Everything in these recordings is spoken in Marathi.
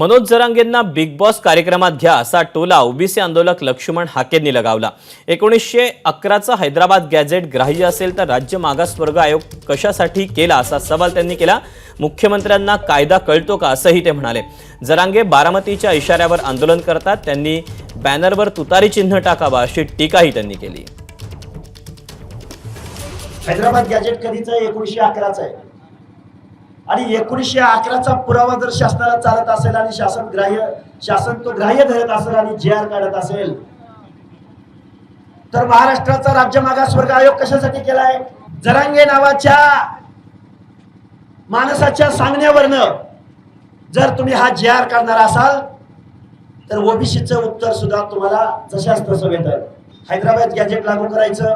मनोज जरांगेंना बिग बॉस कार्यक्रमात घ्या असा टोला ओबीसी आंदोलक लक्ष्मण हाकेंनी लगावला. एकोणीसशे अकराचा हैदराबाद गॅझेट ग्राह्य असेल तर राज्य मागासवर्ग आयोग कशासाठी केला असा सवाल त्यांनी केला? मुख्यमंत्र्यांना कायदा कळतो का असंही ते म्हणाले. जरांगे बारामतीच्या इशाऱ्यावर आंदोलन करतात त्यांनी बॅनरवर तुतारी चिन्ह टाकावा अशी टीकाही त्यांनी केली. हैदराबाद गॅजेट कधीच एकोणीसशे अकराचं आहे. आणि एकोणीसशे अकराचा पुरावा जर शासनाला चालत असेल आणि शासन ग्राह्य शासन तो ग्राह्य धरत असेल आणि जे आर काढत असेल तर महाराष्ट्राचा राज्य मागासवर्ग आयोग कशासाठी केलाय? जरांगे नावाच्या माणसाच्या सांगण्यावरनं जर तुम्ही हा जे आर काढणार असाल तर ओबीसीचं उत्तर सुद्धा तुम्हाला जशाच तसं भेटल हैदराबाद गॅजेट लागू करायचं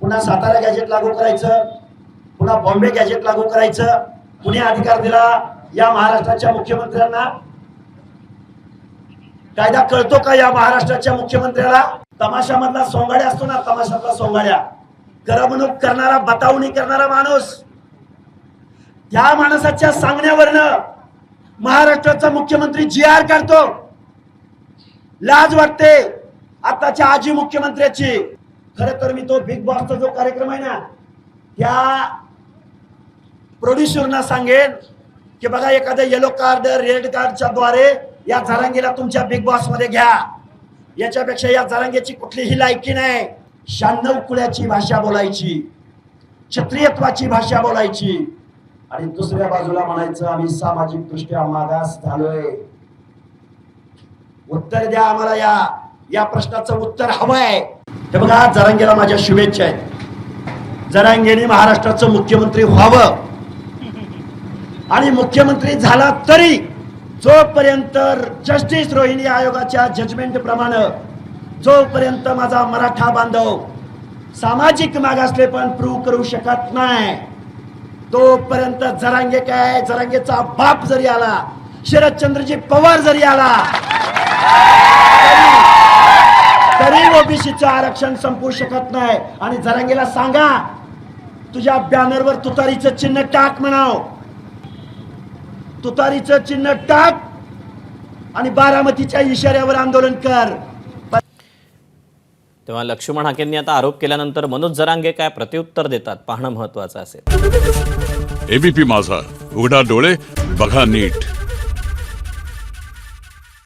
पुन्हा सातारा गॅजेट लागू करायचं पुन्हा बॉम्बे गॅजेट लागू करायचं कुणी अधिकार दिला या महाराष्ट्राच्या मुख्यमंत्र्यांना. कायदा कळतो का या महाराष्ट्राच्या मुख्यमंत्र्याला? तमाशामधला सोंगाड्या असतो ना तमाशातला सोंगाड्या. करमणूक करणारा बतावणी करणारा माणूस. त्या माणसाच्या सांगण्यावरनं महाराष्ट्राचा मुख्यमंत्री जी आर काढतो लाज वाटते आताच्या आजी मुख्यमंत्र्याची. खर तर मी तो बिग बॉसचा जो कार्यक्रम आहे ना त्या प्रोड्युसरना सांगेन की बघा एखाद्या येलो कार्ड रेड कार्डच्या द्वारे या झरांगीला तुमच्या बिग बॉसमध्ये घ्या. याच्यापेक्षा या झरांगीची कुठलीही लायकी नाही. शहाण्णव कुळ्याची भाषा बोलायची क्षत्रियत्वाची भाषा बोलायची. आणि दुसऱ्या बाजूला म्हणायचं आम्ही सामाजिक दृष्ट्या मागास झालोय. उत्तर द्या आम्हाला या या प्रश्नाचं उत्तर हवंय. हे बघा जरांगेला माझ्या शुभेच्छा आहेत. जरांगेने महाराष्ट्राचं मुख्यमंत्री व्हावं. आणि मुख्यमंत्री झाला तरी जोपर्यंत जस्टिस रोहिणी आयोगाच्या जजमेंट प्रमाणे जोपर्यंत माझा मराठा बांधव सामाजिक मागासले पण प्रूव्ह करू शकत नाही तोपर्यंत जरांगे काय जरांगेचा बाप जरी आला शरदचंद्रजी पवार जरी आला तरी ओबीसीचं आरक्षण संपू शकत नाही. आणि जरांगेला सांगा तुझ्या बॅनरवर तुतारीचं चिन्ह टाक म्हणाव. तुतारीचं चिन्ह टाक आणि बारामतीच्या इशाऱ्यावर आंदोलन कर. तेव्हा लक्ष्मण हाकेंनी आता आरोप केल्यानंतर मनोज जरांगे काय प्रत्युत्तर देतात पाहणं महत्वाचं असेल. एबीपी माझा उघडा डोळे बघा नीट.